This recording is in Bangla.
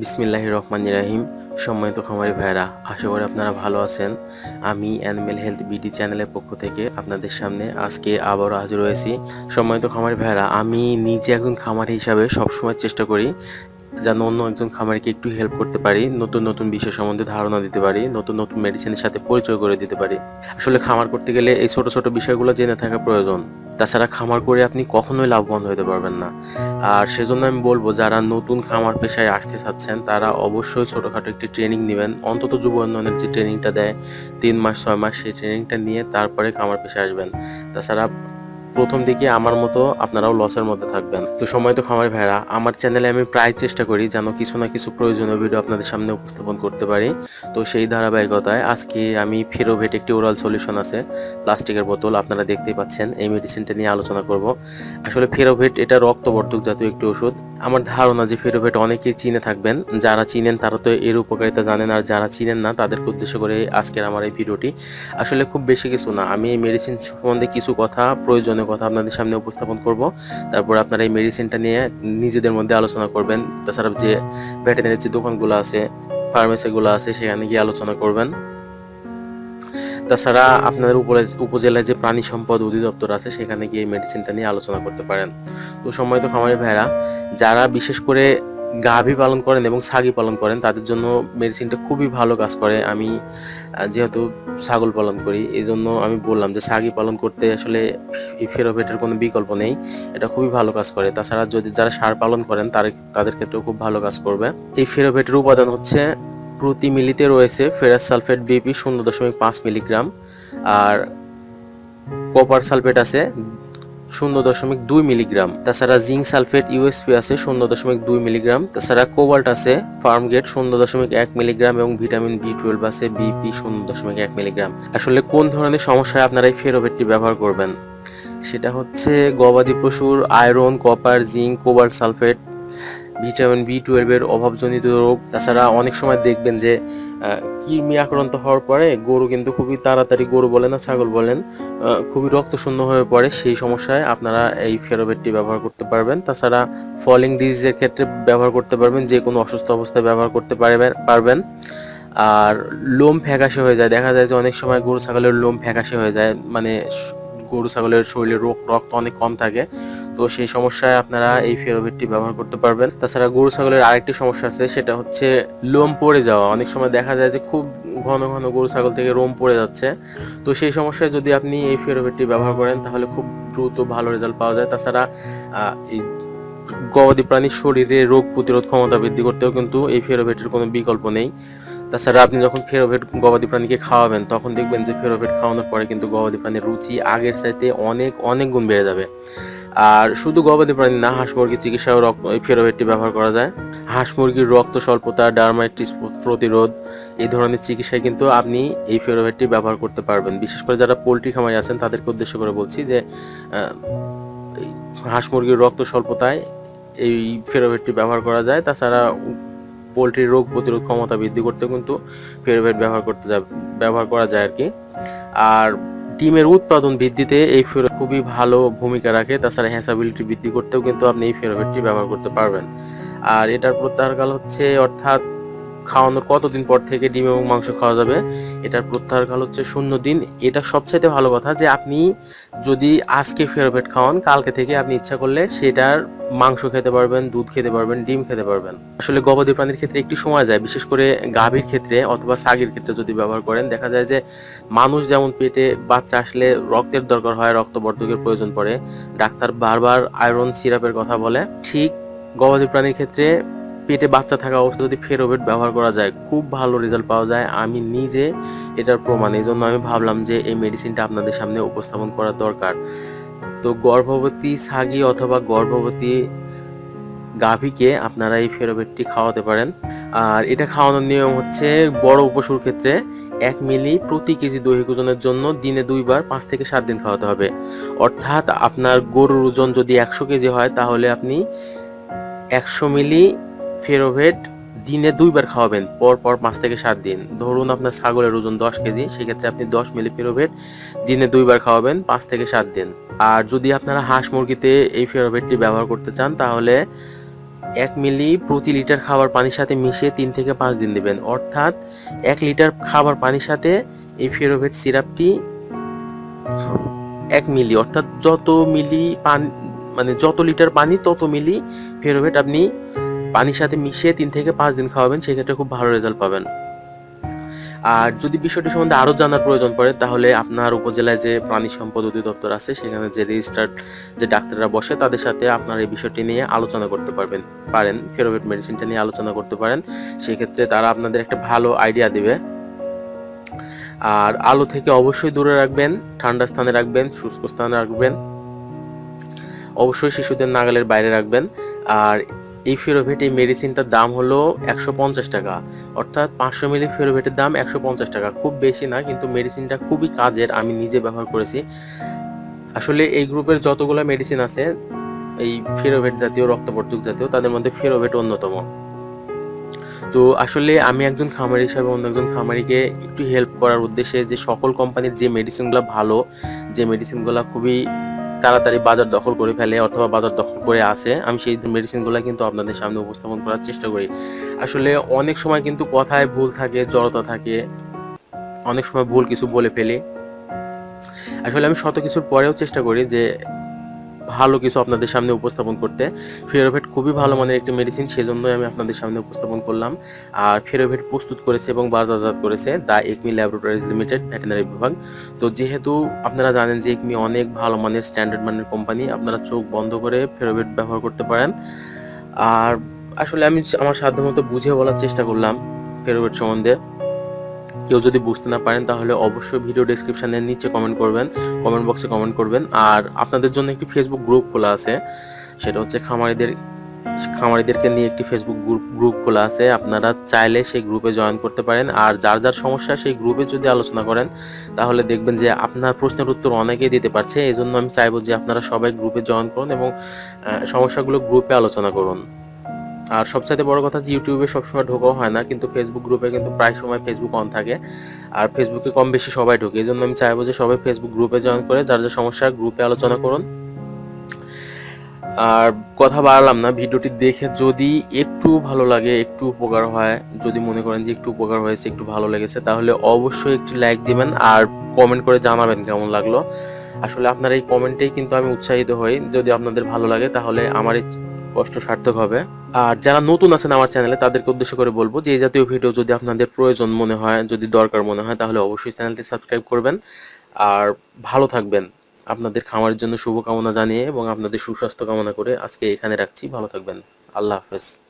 বিসমিল্লাহ রহমান রাহিম। সম্মানিত খামারি ভাইরা আশা করি আপনারা ভালো আছেন। আমি অ্যানিমেল হেলথ বিডি চ্যানেলের পক্ষ থেকে আপনাদের সামনে আজকে আবারও হাজির হয়েছি। সম্মানিত খামারি ভাইরা আমি নিজে একজন খামারি হিসাবে সবসময় চেষ্টা করি যেন অন্য একজন খামারিকে একটু হেল্প করতে পারি, নতুন নতুন বিষয় সম্বন্ধে ধারণা দিতে পারি, নতুন নতুন মেডিসিনের সাথে পরিচয় করে দিতে পারি। আসলে খামার করতে গেলে এই ছোট ছোট বিষয়গুলো জেনে থাকা প্রয়োজন। তাছাড়া খামার করে আপনি কখনোই লাভবান হতে পারবেন না। আর সেজন্য আমি বলব, যারা নতুন খামার পেশায় আসতে চাচ্ছেন, তারা অবশ্যই ছোটখাটো একটি ট্রেনিং নেবেন। অন্তত যুব উন্নয়নের যে ট্রেনিংটা দেয়, তিন মাস, ছয় মাস, সেই ট্রেনিংটা নিয়ে তারপরে খামার পেশায় আসবেন। তাছাড়া প্রথম দিকে আমার মতো আপনারাও লসের মধ্যে থাকবেন। তো সময় তো খামার ভেড়া আমার চ্যানেলে আমি প্রায় চেষ্টা করি যেন কিছু না কিছু প্রয়োজনীয় ভিডিও আপনাদের সামনে উপস্থাপন করতে পারি। তো সেই ধারাবাহিকতায় আজকে আমি ফেরোভেট একটি ওরাল সলিউশন আছে, প্লাস্টিকের বোতল, আপনারা দেখতেই পাচ্ছেন, এই মেডিসিনটা নিয়ে আলোচনা করব। আসলে ফেরোভেট এটা রক্তবর্ধক জাতীয় একটি ওষুধ আমার ধারণা যে ফেরোভেট অনেকেই চিনে থাকবেন, যারা চিনেন তারা তো এর উপকারিতা জানেন আর যারা চিনেন না তাদেরকে উদ্দেশ্য করে আজকের আমার এই ভিডিওটি। আসলে খুব বেশি কিছু না, আমি এই মেডিসিন সম্বন্ধে কিছু কথা, প্রয়োজনীয় কথা আপনাদের সামনে উপস্থাপন করব। তারপর আপনারা এই মেডিসিনটা নিয়ে নিজেদের মধ্যে আলোচনা করবেন। তাছাড়া যে ভেটেরিনারি যে দোকানগুলো আছে ফার্মেসিগুলো আছে, সেখানে গিয়ে আলোচনা করবেন। তাছাড়া আপনাদের উপরে উপজেলায় যে প্রাণী সম্পদ অধিদপ্তর আছে, সেখানে গিয়ে মেডিসিনটা নিয়ে আলোচনা করতে পারেন। তো সময় তো খামারি ভাইরা যারা বিশেষ করে গাভী পালন করেন এবং ছাগি পালন করেন, তাদের জন্য মেডিসিনটা খুবই ভালো কাজ করে। আমি যেহেতু ছাগল পালন করি এই জন্য আমি বললাম যে ছাগি পালন করতে আসলে ফেরোভেটের কোনো বিকল্প নেই। এটা খুবই ভালো কাজ করে। তাছাড়া যদি যারা সার পালন করেন, তার, তাদের ক্ষেত্রেও খুব ভালো কাজ করবে। এই ফেরোভেটের উপাদান হচ্ছে প্রতি মিলিতে রয়েছে ফেরাস সালফেট বিপি শূন্য দশমিক পাঁচ মিলিগ্রাম আর কপার সালফেট আছে শূন্য দশমিক দুই মিলিগ্রাম। তাছাড়া জিঙ্ক সালফেট ইউএসপি আছে শূন্য দশমিক দুই মিলিগ্রাম। তাছাড়া কোবাল্ট আছে ফার্মগেট শূন্য দশমিক এক মিলিগ্রাম এবং ভিটামিন বি টুয়েলভ আছে বিপি শূন্য দশমিক এক মিলিগ্রাম। আসলে কোন ধরনের সমস্যায় আপনারা এই ফেরোভেটটি ব্যবহার করবেন? সেটা হচ্ছে গবাদি পশুর iron, copper, zinc, cobalt sulphate vitamin B টুয়েলভের অভাবজনিত রোগ। তাছাড়া অনেক সময় দেখবেন যে কৃমি আক্রান্ত হওয়ার পরে গরু কিন্তু খুবই তাড়াতাড়ি, গরু বলেন না, ছাগল বলেন খুবই রক্তশূন্য হয়ে পড়ে। সেই সমস্যায় আপনারা এই ফেরোবেটটি ব্যবহার করতে পারবেন। তাছাড়া ফলিং ডিজিজের ক্ষেত্রে ব্যবহার করতে পারবেন, যে কোনো অসুস্থ অবস্থায় ব্যবহার করতে পারবেন পারবেন। আর লোম ফ্যাকাশে হয়ে যায়। দেখা যায় যে অনেক সময় গরু, ছাগলের লোম ফ্যাকাশে হয়ে যায়। মানে গরু, ছাগলের শরীরে রোগ, রক্ত অনেক কম থাকে। তো সেই সমস্যায় আপনারা এই ফেরোভেটটি ব্যবহার করতে পারবেন। তাছাড়া গরু ছাগলের আরেকটি সমস্যা আছে, সেটা হচ্ছে লোম পড়ে যাওয়া। অনেক সময় দেখা যায় যে খুব ঘন ঘন গরু ছাগল থেকে লোম পড়ে যাচ্ছে। তো সেই সমস্যায় যদি আপনি এই ফেরোভেটটি ব্যবহার করেন, তাহলে খুব দ্রুত ভালো রেজাল্ট পাওয়া যায়। তাছাড়া এই গবাদি প্রাণীর শরীরে রোগ প্রতিরোধ ক্ষমতা বৃদ্ধি করতেও কিন্তু এই ফেরোভেটের কোনো বিকল্প নেই। তাছাড়া আপনি যখন ফেরোভেট গবাদি প্রাণীকে খাওয়াবেন, তখন দেখবেন যে ফেরোভেট খাওয়ানোর পরে কিন্তু গবাদি প্রাণীর রুচি আগের চাইতে অনেক অনেক গুণ বেড়ে যাবে। আর শুধু গবাদি প্রাণী না, হাঁস মুরগির চিকিৎসাও ফেরোভেটটি ব্যবহার করা যায়। হাঁস মুরগির রক্ত স্বল্পতা, ডার্মাইটিস প্রতিরোধ, এই ধরনের চিকিৎসায় কিন্তু আপনি এই ফেরোভেটটি ব্যবহার করতে পারবেন। বিশেষ করে যারা পোলট্রি খামারি আছেন, তাদেরকে উদ্দেশ্য করে বলছি যে হাঁস মুরগির রক্ত স্বল্পতায় এই ফেরোভেটটি ব্যবহার করা যায়। তাছাড়া পোলট্রির রোগ প্রতিরোধ ক্ষমতা বৃদ্ধি করতে কিন্তু ফেরোভেট ব্যবহার করতে ব্যবহার করা যায় আর কি। আর ডিমের উৎপাদন বৃদ্ধিতে এই ফেরো খুবই ভালো ভূমিকা রাখে। তাছাড়া হ্যাসাবিলিটি বৃদ্ধি করতেও কিন্তু আপনি এই ফেরোভেটটি ব্যবহার করতে পারবেন। আর এটার প্রত্যাহার কাল হচ্ছে অর্থাৎ খাওয়ানোর কতদিন পর থেকে ডিম এবং মাংস খাওয়া যাবে, এটার প্রত্যাহারকাল হচ্ছে শূন্য দিন। এটা সবচাইতে ভালো কথা যে আপনি যদি আজকে ফেরোভেট খাওয়ান, কালকে থেকে আপনি ইচ্ছা করলে সেটার মাংস খেতে পারবেন, দুধ খেতে পারবেন, ডিম খেতে পারবেন। আসলে গবাদি প্রাণীর ক্ষেত্রে একটু সময় যায়, বিশেষ করে গাভীর ক্ষেত্রে অথবা ছাগির ক্ষেত্রে যদি ব্যবহার করেন, দেখা যায় যে মানুষ যেমন পেটে বাচ্চা আসলে রক্তের দরকার হয়, রক্তবর্ধকের প্রয়োজন পড়ে, ডাক্তার বারবার আয়রন সিরাপের কথা বলে। ঠিক গবাদি প্রাণীর ক্ষেত্রে পেটে বাচ্চা থাকা অবস্থায় যদি ফেরোভেট ব্যবহার করা যায়। খুব ভালো রেজাল্ট পাওয়া যায়। আমি নিজে এটার প্রমাণ। এই জন্য আমি ভাবলাম যে এই মেডিসিনটা আপনাদের সামনে উপস্থাপন করা দরকার। তো গর্ভবতী ছাগি অথবা গর্ভবতী গাভীকে আপনারা এই ফেরোভেটটি খাওয়াতে পারেন। আর এটা খাওয়ানোর নিয়ম হচ্ছে বড় পশুর ক্ষেত্রে এক মিলি প্রতি কেজি দৈহিক ওজনের জন্য দিনে দুইবার পাঁচ থেকে সাত দিন খাওয়াতে হবে। অর্থাৎ আপনার গরুর ওজন যদি একশো কেজি হয়, তাহলে আপনি একশো মিলি ফেরোভেট দিনে দুইবার খাওয়াবেন, পর পর পাঁচ থেকে সাত দিন। ধরুন আপনার ছাগলের ওজন দশ কেজি, সেক্ষেত্রে আপনি দশ মিলি ফেরোভেট দিনে দুইবার খাওয়াবেন, পাঁচ থেকে সাত দিন। আর যদি আপনারা হাঁস মুরগিতে এই ফেরোভেটটি ব্যবহার করতে চান, তাহলে এক মিলি প্রতি লিটার খাবার পানির সাথে মিশিয়ে তিন থেকে পাঁচ দিন দেবেন। অর্থাৎ এক লিটার খাবার পানির সাথে এই ফেরোভেট সিরাপটি এক মিলি, অর্থাৎ যত মিলি পান মানে যত লিটার পানি, তত মিলি ফেরোভেট আপনি পানির সাথে মিশিয়ে তিন থেকে পাঁচ দিন খাওয়াবেন, সেক্ষেত্রে খুব ভালো রেজাল্ট পাবেন। আর যদি বিষয়টি সম্বন্ধে আরও জানার প্রয়োজন পড়ে, তাহলে আপনার উপজেলায় যে প্রাণী সম্পদ অধিদপ্তর আছে, সেখানে যে রেজিস্টার্ড যে ডাক্তাররা বসে, তাদের সাথে আপনার এই বিষয়টি নিয়ে আলোচনা করতে পারবেন। পারেন, ফেরোভেট মেডিসিনটা নিয়ে আলোচনা করতে পারেন। সেক্ষেত্রে তারা আপনাদের একটা ভালো আইডিয়া দিবে। আর আলো থেকে অবশ্যই দূরে রাখবেন, ঠান্ডা স্থানে রাখবেন, শুষ্ক স্থানে রাখবেন। অবশ্যই শিশুদের নাগালের বাইরে রাখবেন। আর এই ফেরোভেট এই মেডিসিনটার দাম হলো একশো পঞ্চাশ টাকা। অর্থাৎ পাঁচশো মিলি ফেরোভেটের দাম একশো পঞ্চাশ টাকা। খুব বেশি না, কিন্তু মেডিসিনটা খুবই কাজের, আমি নিজে ব্যবহার করেছি। আসলে এই গ্রুপের যতগুলো মেডিসিন আছে, এই ফেরোভেট জাতীয়, রক্তবর্ধক জাতীয়, তাদের মধ্যে ফেরোভেট অন্যতম। তো আসলে আমি একজন খামারি হিসাবে অন্য একজন খামারিকে একটু হেল্প করার উদ্দেশ্যে যে সকল কোম্পানির যে মেডিসিনগুলো ভালো, যে মেডিসিনগুলো খুবই তাড়াতাড়ি বাজার দখল করে ফেলে অথবা বাজার দখল করে আসে, আমি সেই মেডিসিনগুলো কিন্তু আপনাদের সামনে উপস্থাপন করার চেষ্টা করি। আসলে অনেক সময় কিন্তু কথায় ভুল থাকে, জড়তা থাকে, অনেক সময় ভুল কিছু বলে ফেলি। আসলে আমি শত কিছুর পরেও চেষ্টা করি যে ভালো কিছু আপনাদের সামনে উপস্থাপন করতে। ফেরোভেট খুবই ভালো মানের একটি মেডিসিন সেজন্যই আমি আপনাদের সামনে উপস্থাপন করলাম। আর ফেরোভেট প্রস্তুত করেছে এবং বাজারজাত করেছে the Acme laboratories limited veterinary বিভাগ। তো যেহেতু আপনারা জানেন যে একমি অনেক ভালো মানের স্ট্যান্ডার্ড মানের কোম্পানি আপনারা চোখ বন্ধ করে ফেরোভেট ব্যবহার করতে পারেন। আর আসলে আমি আমার সাধ্যমতো বুঝিয়ে বলার চেষ্টা করলাম ফেরোভেট সম্বন্ধে। কেউ যদি বুঝতে না পারেন, তাহলে অবশ্যই ভিডিও ডেসক্রিপশনের নিচে কমেন্ট করবেন কমেন্ট বক্সে কমেন্ট করবেন। আর আপনাদের জন্য একটি ফেসবুক গ্রুপ খোলা আছে, সেটা হচ্ছে খামারিদের, খামারিদেরকে নিয়ে একটি ফেসবুক গ্রুপ গ্রুপ খোলা আছে। আপনারা চাইলে সেই গ্রুপে জয়েন করতে পারেন। আর যার যার সমস্যা, সেই গ্রুপে যদি আলোচনা করেন, তাহলে দেখবেন যে আপনার প্রশ্নের উত্তর অনেকেই দিতে পারছে। এই জন্য আমি চাইব যে আপনারা সবাই গ্রুপে জয়েন করুন এবং সমস্যাগুলো গ্রুপে আলোচনা করুন। আর সবচাইতে বড় কথা যে ইউটিউবে সবসময় ঢোকাও হয় না, কিন্তু ফেসবুক গ্রুপে কিন্তু প্রায় সময় ফেসবুক অন থাকে। আর ফেসবুকে কম বেশি সবাই ঢোকে, এই জন্য আমি চাইব যে সবাই ফেসবুক গ্রুপে জয়েন করে, যার যার সমস্যা গ্রুপে আলোচনা করুন। আর কথা বাড়ালাম না, ভিডিওটি দেখে যদি একটু ভালো লাগে, একটু উপকার হয়, যদি মনে করেন যে একটু উপকার হয়েছে, একটু ভালো লেগেছে, তাহলে অবশ্যই একটি লাইক দিবেন আর কমেন্ট করে জানাবেন কেমন লাগল। আসলে আপনার এই কমেন্টেই কিন্তু আমি উৎসাহিত হই, যদি আপনাদের ভালো লাগে তাহলে আমার এই কষ্ট সার্থক হবে আর যারা নতুন আছেন আমার চ্যানেলে, তাদেরকে উদ্দেশ্য করে বলব যে, এই জাতীয় ভিডিও যদি আপনাদের প্রয়োজন মনে হয়, যদি দরকার মনে হয়, তাহলে অবশ্যই চ্যানেলটি সাবস্ক্রাইব করবেন। আর ভালো থাকবেন। আপনাদের খামারের জন্য শুভকামনা জানিয়ে এবং আপনাদের সুস্বাস্থ্য কামনা করে আজকে এখানে রাখছি। ভালো থাকবেন। আল্লাহ হাফেজ।